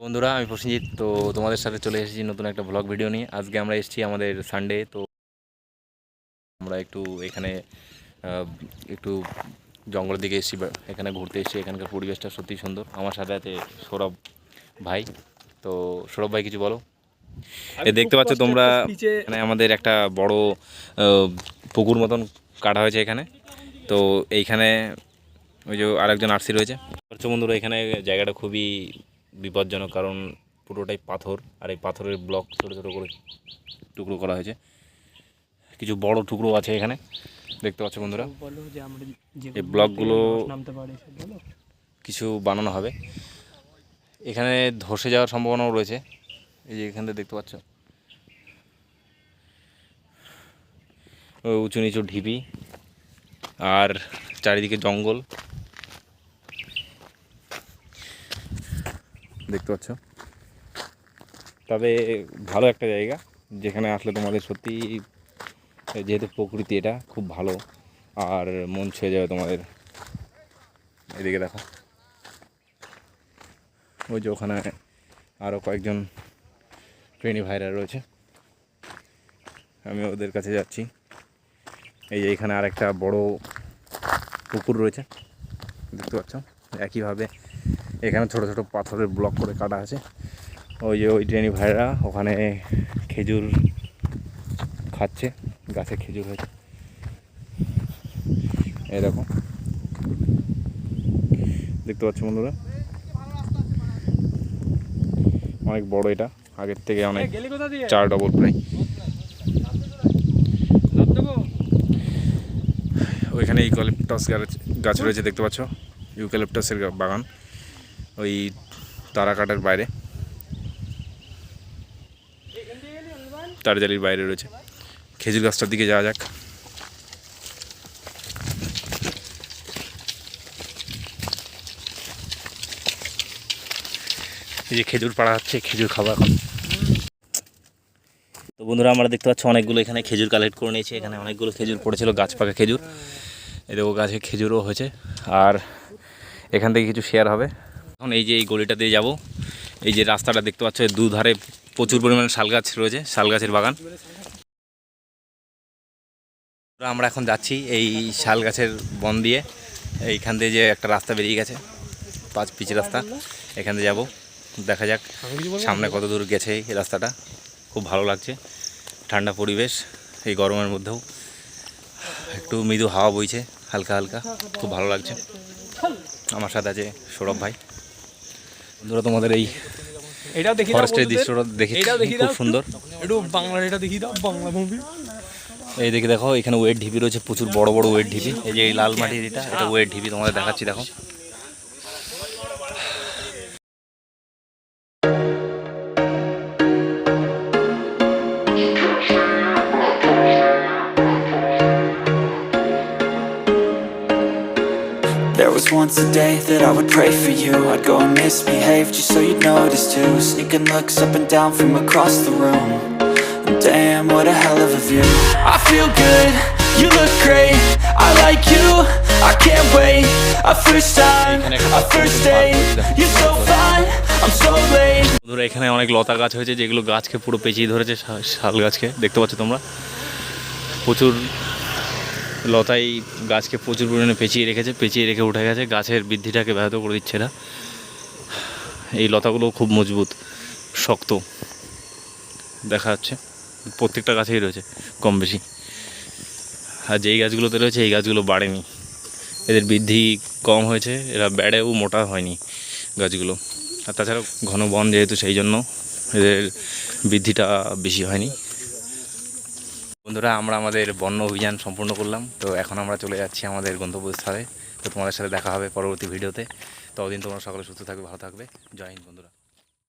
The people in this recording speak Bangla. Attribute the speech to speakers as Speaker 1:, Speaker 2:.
Speaker 1: বন্ধুরা আমি প্রসেনজিৎ। তো তোমাদের সাথে চলে এসেছি নতুন একটা ব্লগ ভিডিও নিয়ে। আজকে আমরা এসেছি আমাদের সানডে তো আমরা একটু এখানে একটু জঙ্গলের দিকে এসেছি এখানে ঘুরতে এসেছি। এখানকার পরিবেশটা সত্যি সুন্দর। আমার সাথে আছে সৌরভ ভাই। তো সৌরভ ভাই কিছু বলো? এ দেখতে পাচ্ছ তোমরা এখানে আমাদের একটা বড় পুকুর মতন কাটা হয়েছে এখানে। তো এইখানে ওই যে আরেকজন আরসি রয়েছে। বন্ধুরা এখানে জায়গাটা খুবই বিপজ্জনক কারণ পুরোটাই পাথর আর এই পাথরের ব্লক ছোটো ছোটো করে টুকরো করা হয়েছে। কিছু বড় টুকরো আছে এখানে দেখতে পাচ্ছ বন্ধুরা। এই ব্লকগুলো- কিছু বানানো হবে। এখানে ধসে যাওয়ার সম্ভাবনাও রয়েছে। এই যে এখান থেকে দেখতে পাচ্ছ। উঁচু নিচু ঢিপি আর চারিদিকে জঙ্গল। দেখতে পাচ্ছ। তবে ভালো একটা জায়গা, যেখানে আসলে তোমাদের সত্যি, যেহেতু প্রকৃতি এটা, খুব ভালো। আর মন ছুঁয়ে যাবে তোমাদের। এদিকে দেখো। ওই যে ওখানে আরও কয়েকজন ট্রেনি ভাইরা রয়েছে। আমি ওদের কাছে যাচ্ছি। এই যে এখানে আরেকটা বড় পুকুর রয়েছে। দেখতে পাচ্ছ? একইভাবে এখানে ছোট ছোট পাথরের ব্লক করে কাটা আছে। ওই যে ওই ট্রেনি ভাইরা ওখানে খেজুর খাচ্ছে গাছে খেজুর হয়েছে। এরকম দেখতে পাচ্ছ বন্ধুরা? অনেক বড় এটা। আগের থেকে অনেক চার ডবল প্রায়। ওইখানে ইউক্যালিপটাস গাছ গাছ রয়েছে দেখতে পাচ্ছ? ইউক্যালিপটাসের বাগান। ওই তারাকাটার বাইরে। তারজালির বাইরে রয়েছে। খেজুর গাছটার দিকে যাওয়া যাক। এই যে খেজুর পাড়া হচ্ছে, খেজুর খাব এখন। তো বন্ধুরা, আমরা দেখতে পাচ্ছি অনেকগুলো এখানে খেজুর কালেক্ট করে নিয়েছি। এখানে অনেকগুলো খেজুর পড়েছিল, গাছ পাকা খেজুর। দেখো, গাছে খেজুরও হয়েছে। আর এখান থেকে কিছু শেয়ার হবে। এখন এই যে এই গলিটা দিয়ে যাব, এই যে রাস্তাটা দেখতে পাচ্ছ দুধারে প্রচুর পরিমাণে শাল গাছ রয়েছে শাল গাছের বাগান আমরা এখন যাচ্ছি এই শাল গাছের বন দিয়ে, এইখান দিয়ে যে একটা রাস্তা বেরিয়ে গেছে, পাঁচ পিচ রাস্তা, এখান দিয়ে যাব, দেখা যাক সামনে কত দূর গেছে এই রাস্তাটা, খুব ভালো লাগছে, ঠান্ডা পরিবেশ, এই গরমের মধ্যেও, একটু মৃদু হাওয়া বইছে, হালকা হালকা, খুব ভালো লাগছে। আমার সাথে আছে সৌরভ ভাই। বন্ধুরা তোমাদের এই
Speaker 2: এটাও দেখি
Speaker 1: ফরেস্টের দৃশ্যটা দেখে
Speaker 2: দেখি
Speaker 1: খুব সুন্দর।
Speaker 2: একটু বাংলা এটা দেখি দাও বাংলা মুভি
Speaker 1: এই দেখে দেখো এখানে ওয়েট ঢিপি রয়েছে প্রচুর বড় বড় ওয়েট ঢিপি। এই যে এই লাল মাটির এটা এটা ওয়েট ঢিপি তোমাদের দেখাচ্ছি দেখো।
Speaker 3: There was once a day that I would pray for you I'd go and misbehave just so you'd notice too Sneaking looks up and down from across the room And Damn, what a hell of a view I feel good, you look great I like you, I can't wait A first time, a first date You're so fine, I'm so late
Speaker 1: বন্ধুরা এখানে অনেক লতা গাছ হয়েছে যেগুলো গাছকে পুরো পেঁচিয়ে ধরেছে শাল গাছকে দেখতে পাচ্ছ তোমরা প্রচুর লতাই গাছকে প্রচুর পরিমাণে পেঁচিয়ে রেখেছে, পেঁচিয়ে রেখে উঠে গেছে, গাছের বৃদ্ধিটাকে ব্যাহত করে দিচ্ছে এরা। এই লতাগুলো খুব মজবুত, শক্ত, দেখা যাচ্ছে, প্রত্যেকটা গাছেই রয়েছে, কম বেশি। আর যেই গাছগুলোতে রয়েছে, এই গাছগুলো বাড়েনি। এদের বৃদ্ধি কম হয়েছে, এরা বেড়েও মোটা হয়নি গাছগুলো। আর তাছাড়া ঘন বন যেহেতু, সেই জন্য এদের বৃদ্ধিটা বেশি হয়নি। বন্ধুরা, আমরা আমাদের বন্য অভিযান সম্পূর্ণ করলাম। তো এখন আমরা চলে যাচ্ছি আমাদের গন্তব্যস্থলে। তো তোমাদের সাথে দেখা হবে পরবর্তী ভিডিওতে। ততদিন তোমরা সকলে সুস্থ থাকবে, ভালো থাকবে। জয় হিন্দ বন্ধুরা।